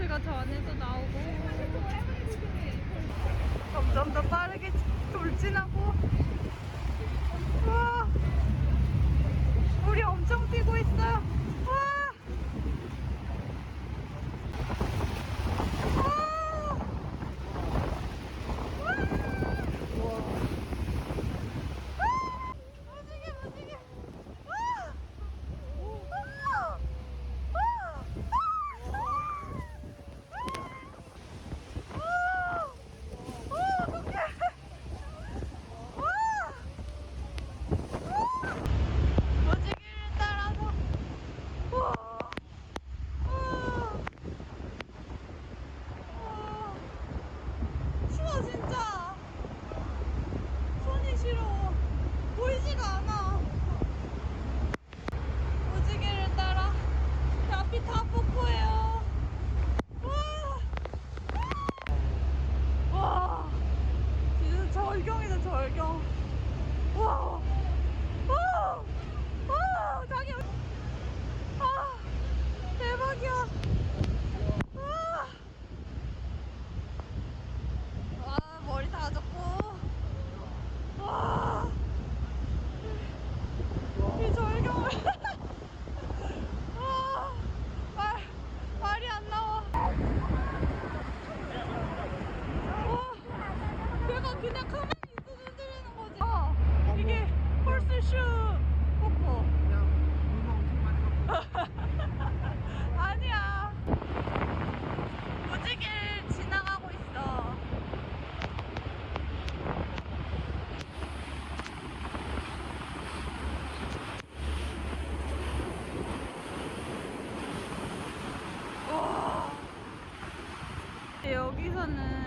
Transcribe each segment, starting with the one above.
요거트가 저 안에서 나오고. 점점 더 빠르게 돌진하고. 우와, 물이 엄청 뛰고 있어요. 진짜. 그냥 가만히 있어 흔들리는 거지. 어. 이게 펄스 슈 뽀뽀. 아니야. 무지길 지나가고 있어. 여기서는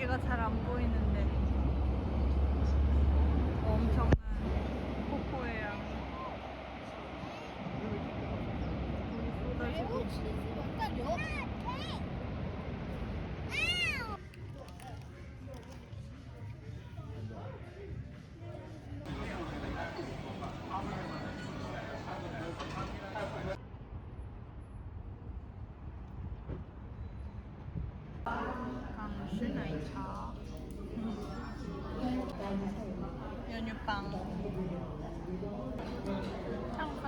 여기가 잘 안 보이네. 자. 연유빵. 창판.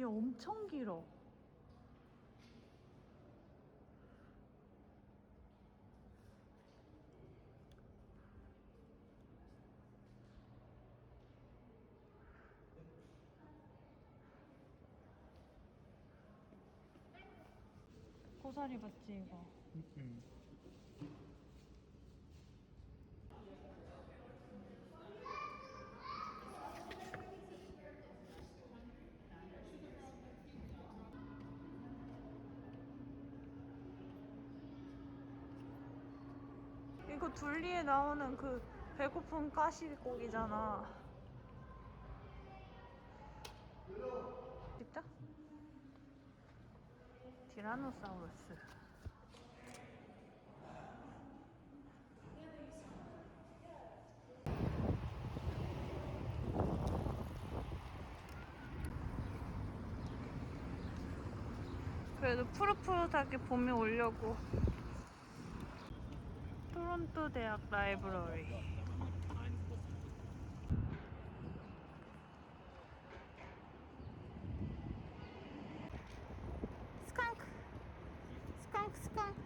얘 엄청 길어. 고사리 봤지 이거? 응. 이거 둘리에 나오는 그 배고픈 가시고기잖아. 있다? 티라노사우루스. 그래도 푸릇푸릇하게 봄이 오려고 토론토 대학 라이브러리 스컹크 스컹크 스컹크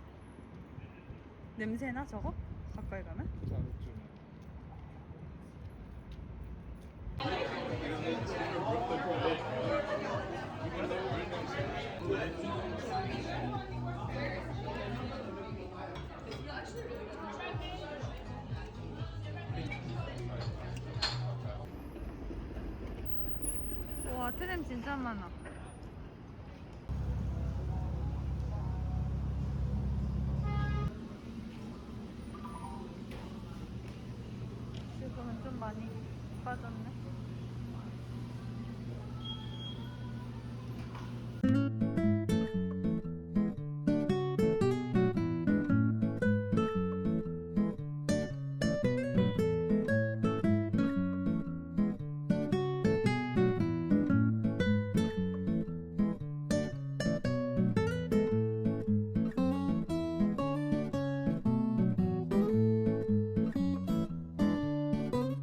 냄새나 저거? 가까이 가면? 마트냄 진짜 많아. 지금은 좀 많이 빠졌네.